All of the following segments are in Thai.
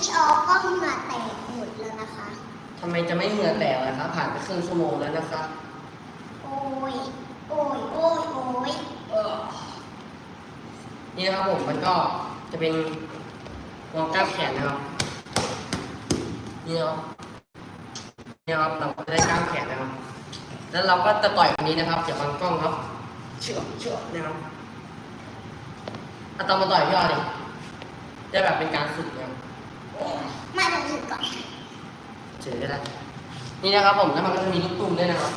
พี่ออฟก็เหงื่อแตกหมดแล้วนะคะ ทำไมจะไม่เหงื่อแตกล่ะครับผ่านไปครึ่งชั่วโมงแล้วนะครับโอ้ย โอ้ย โอ้ย โอ้ยเออนี่นะครับผมมันก็จะเป็นวงกล้ามแขนนะครับ นี่นะครับนี่นะครับเราก็จะได้กล้ามแขนนะครับ แล้วเราก็จะต่อยแบบนี้นะครับเดี๋ยวบังกล้องครับ เชื่อเชื่อนะครับเอาตอนมาต่อยพี่ออดิจะแบบเป็นการฝึกนะครับ มาเดี๋ยวถือก่อนเฉยก็ได้นี่นะครับผมแล้วมันก็จะมีลูกตุ้มด้วยนะครับ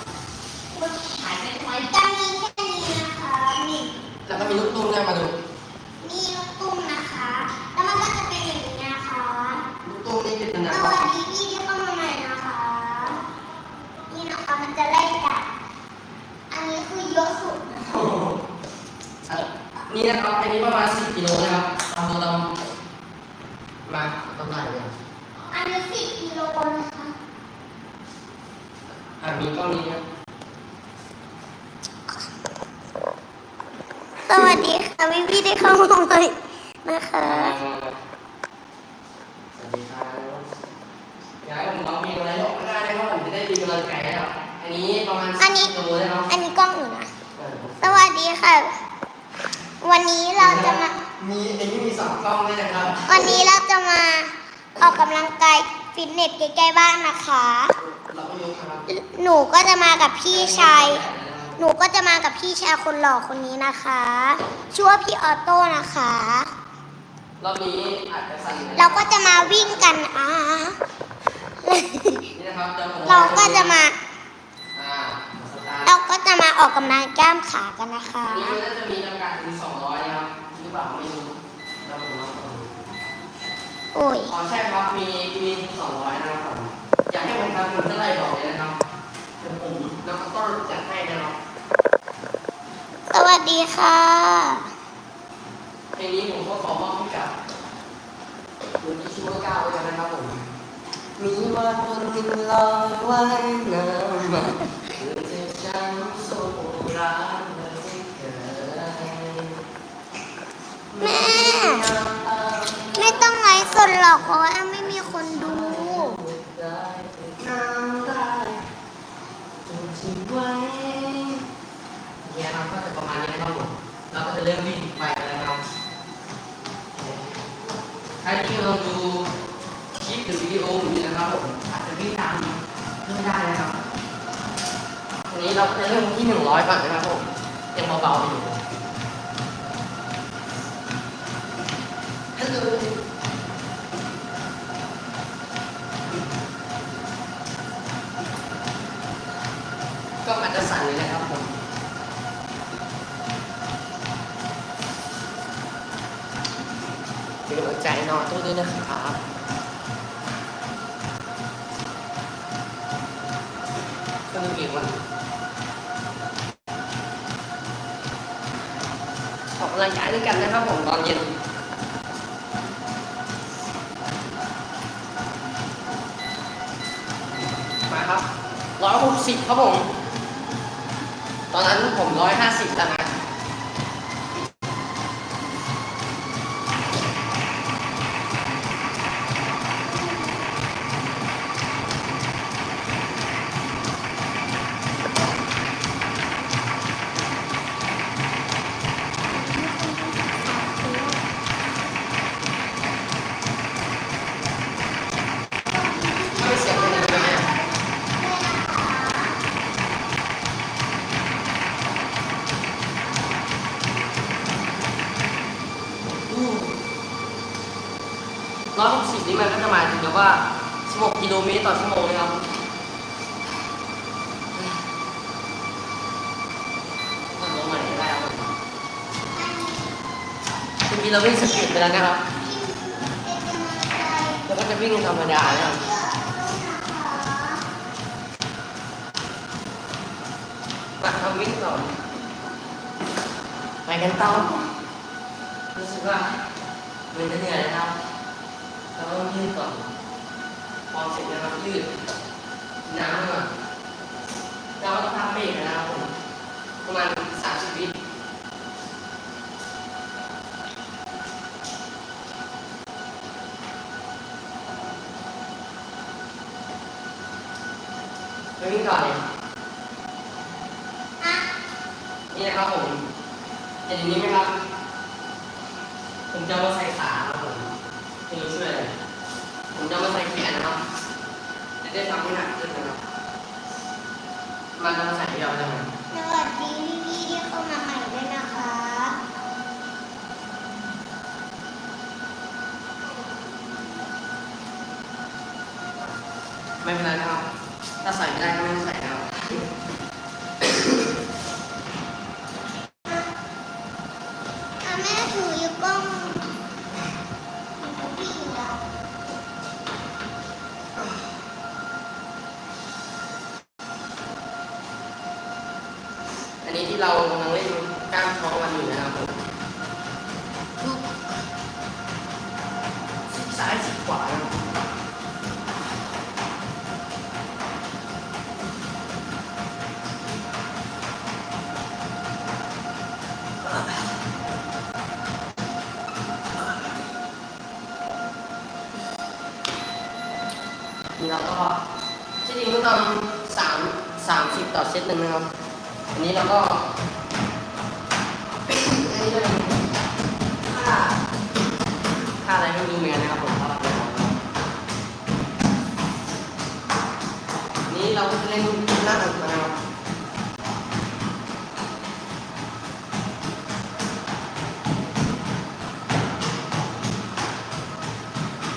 ถ่ายไปไว้จะมีแค่นี้นะคะนี่แล้วก็มีลูกตุ้มด้วยมาดูนี่ลูกตุ้มนะคะ แล้วมันก็จะเป็นอย่างนี้นะคะลูกตุ้มนี่เป็นสนะควัรับสดีพี่ที่เข้ามาใหม่นะคะ นี่นะคะมันจะไล่กัดอันนี้คือเยอะสุดนะคะนี่นะครับอันนี้ประมาณ10กิโลนะครับตามตัวเรามาต้องได้เลย อันนี้สิบกิโลนะคะอะมีกล้องนี้นะสวัสดีค่ะพี่พี่ที่เข้ามาใหม่นะคะสวัสดีครับอยากให้ผมร้องเพลงอะไรร้องก็ได้นะครับผมจะได้มีกำลังใจนะครับอันนี้ประมาณอันนี้10กิโลนะครับอันนี้กล้องอยู่นะ เออสวัสดีค่ะ วันนี้เราจะมา มีอันนี้มีสองกล้องด้วยนะครับวันนี้เราจะมา ออกกำลังกายฟิตเนสใกล้ๆบ้านนะคะเราก็ยกครับหนูก็จะมากับพี่ชาย หนูก็จะมากับพี่ชายคนหล่อคนนี้นะคะ ชื่อว่าพี่ออโต้นะคะ รอบนี้อาจจะสั่นนะเราก็จะมาวิ่งกันอ่านี่นะครับดี๋ยวผมเราก็จะมา อ่าสตาร์ทเราก็จะมาออกกำลังกล้ามขากันนะคะ อันนี้มันก็จะมีจำกัดถึง200นะครับหรือเปล่าไม่รู้เราผมลองดู โอ้ยอ๋อใช่ครับมีมีถึง200นะครับผมอยากให้ผมทำมันเท่าไหร่บอกเลยนะครับเดี๋ยวผมแล้วก็ต้นจัดให้นะครับสวัสดีค่ะเพลงนี้ผมก็ขอมอบให้กับคุณที่ชื่อว่าก้าวไว้กันนะครับผมมีวันวันหนึ่งลอยว่ายน้ำมาเพื่อจะฉันส่งรักเลยเกิดแม่ไม่ต้องไลฟ์ สดหรอกเพราะว่าไม่มีคนดู จะสั่นเลยนะครับผมเป็นกำลังใจนองตู้ด้วยนะครับสนุกอีกวันออกกำลังกายด้วยกันนะครับผมตอนเย็นมาครับร้อยหกสิบครับผม ตอนนั้นผมร้อยห้าสิบแล้ว ร้อยหกสิบนี่มันก็จะหมายถึงแบบว่า16กิโลเมตรต่อชั่วโมงนะครับมันลงใหม่ได้ครับคุณมีเราวิ่งสปีดไปแล้วนะครับแล้วก็จะวิ่งธรรมดานะครับมาทำวิ่งก่อนไปกันต่อรู้สึกว่ามันจะเหนื่อยนะครับ เราต้องยืดก่อน พอเสร็จแล้วเรายืดน้ำก่อนเราต้อพักเบรกนะครับผมประมาณสามสิบวิไปวิ่งก่อนเลนี่นะครับผมเห็นอย่างนี้ไหมครับ ผมจะมาใส่ขา ครับผมไม่รู้ช่วยอะไรผมจะมาใส่แขนนะครับจะได้ทำให้หนักขึ้นนะครับ มันจะมาใส่ที่เราได้ไหมสวัสดีพี่ๆที่เข้ามาใหม่ด้วยนะคะ ไม่เป็นไรครับ ถ้าใส่ได้ก็ไม่ใส่ครับ สิบต่อเซตหนึ่งนะครับ อันนี้เราก็อันนี้จะเป็นค่าค่าอะไรไม่รู้เหมือนกันนะครับผมนี้เราก็จะเล่นหน้าอกนะครับ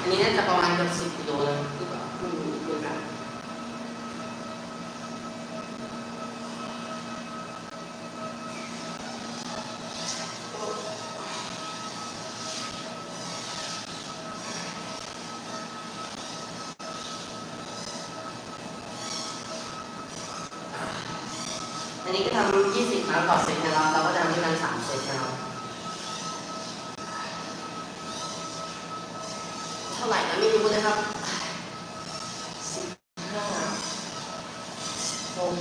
อันนี้น่าจะประมาณเกือบสิบกิโลนะหรือเปล่าไม่รู้เหมือนกัน อันนี้ก็ทำ20ครั้งต่อเซตนะครับเราก็ทำที่กัน3เซตนะครับเท่าไหร่นะไม่รู้นะครับ15 16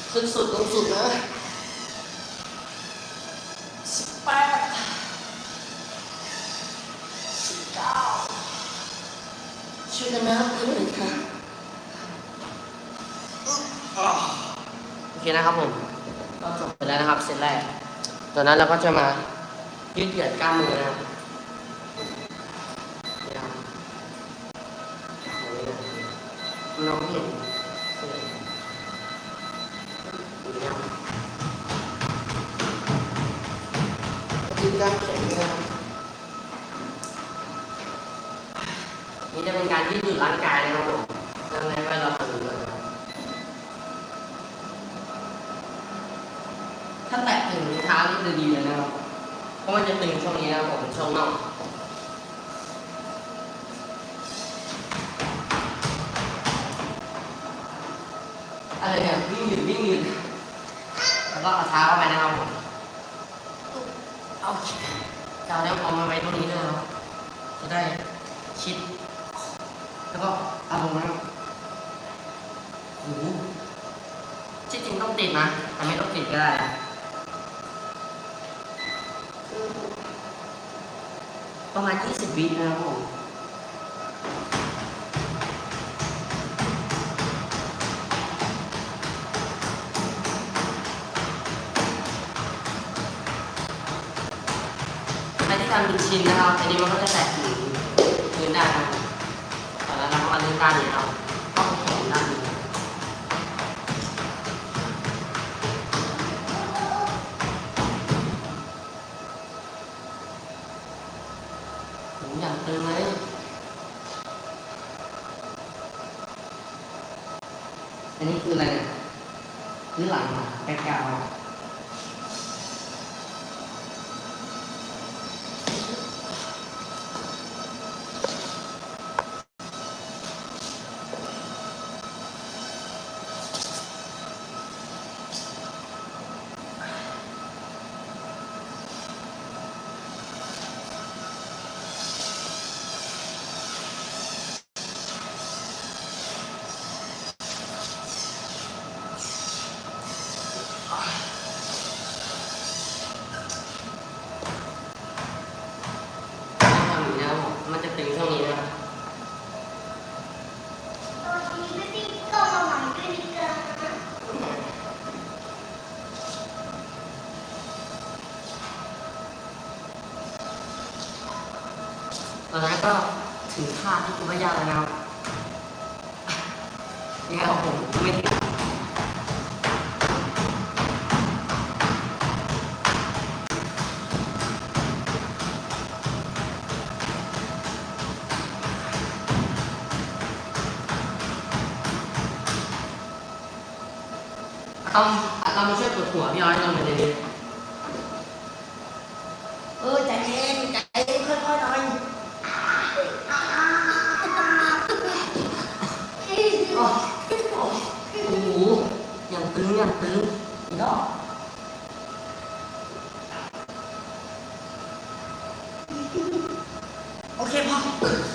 17ขึ้นสุดลงสุดนะ เคนะครับผม ก็จบไปแล้วนะครับเซตแรกตอนนั้นเราก็จะมายืดเหยียดกล้ามมือนะครับน้องเห็นเสื้อนี่นะครับยืดกล้ามแขนนะครับนี่จะเป็นการยืดหยุ่นร่างกายนะครับผมดังนั้นไว้เราทำดูก่อนนะครับ ถ้าแตะถึงเท้านี่จะดีเลยนะครับ เพราะมันจะตึงช่วงนี้นะครับผมช่วงน่องอะไรเนี่ยวิ่งหยุดวิ่งหยุดแล้วก็เอาเท้าเข้าไปนะครับผมเอาจะเอาแล้วเอามาไว้ตรงนี้นะครับจะได้ชิด แล้วก็เอาลงนะครับโอ้โหที่จริงต้องติดนะแต่ไม่ต้องติดก็ได้นะ ประมาณ 20 วินะครับผมใครที่ทำเป็นชิ้นนะครับ อันนี้มันก็จะแตะถึงพื้นได้นะครับตอนนั้นเราก็มาเล่นด้านนี้ครับต้องแขนด้านนี้ อันนี้คืออะไรเนี่ยคือหลังแกะๆมาวองทำอย่างนี้นะครับผมมันจะตึงช่วงนี้นะครับ นี้ไม่ได้ก็มาหวังด้วยดีกว่า ตอนนั้นก็ถึงคาดที่คุณไม่ยากแล้วนะครับยังไงของผมไม่ถึงอตอมอะตอมมาช่วยกดหัวพี่อ้อยลงมาในนี้ ตึงอย่างตึงอีกรอบโอเคพออ่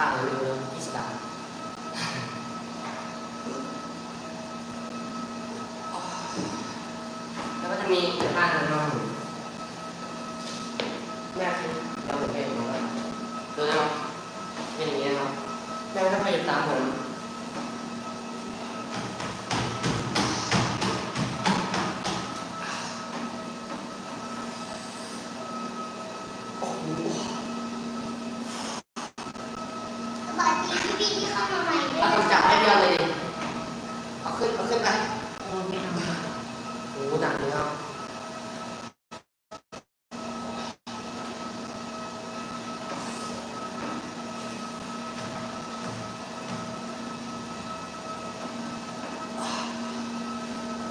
ท่าเรือพิสดารแล้วก็จะมีอีกท่านนอนแม่คือ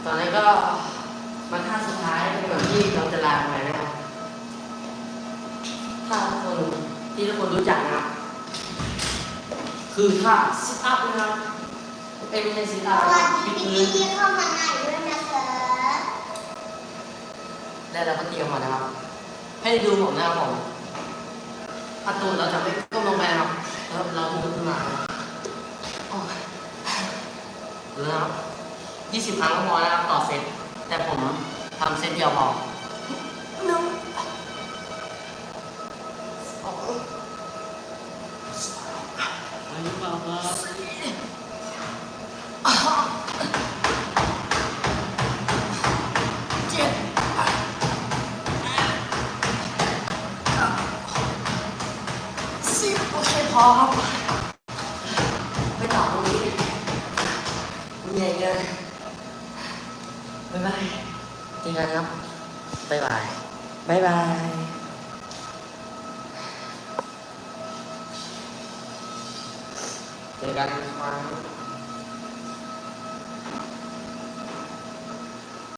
ตอนนั้นก็มาท่าสุดท้ายก่อนที่เราจะลาไปนะครับท่าทุกคนที่ทุกคนรู้จักนะคือท่าซิทอัพนะครับเอ้ยไม่ใช่ซิทอัพปิดมือและเราก็เตรียมมานะครับ ให้ดูผมนะครับผมประตูเราจะไม่ก้มลงไปครับแล้วเราลุกขึ้นมาอ๋อแล้ว ยี่สิบครั้งก็พอนะครับต่อเซตแต่ผมทำเซตเดียวพอหนึ่งสองอายุเบาครัเจ็ดสิบโอเคพอครับไปต่อตรงนี้เหนื่อยเลย บายบ๊ายบายเจอกันครับ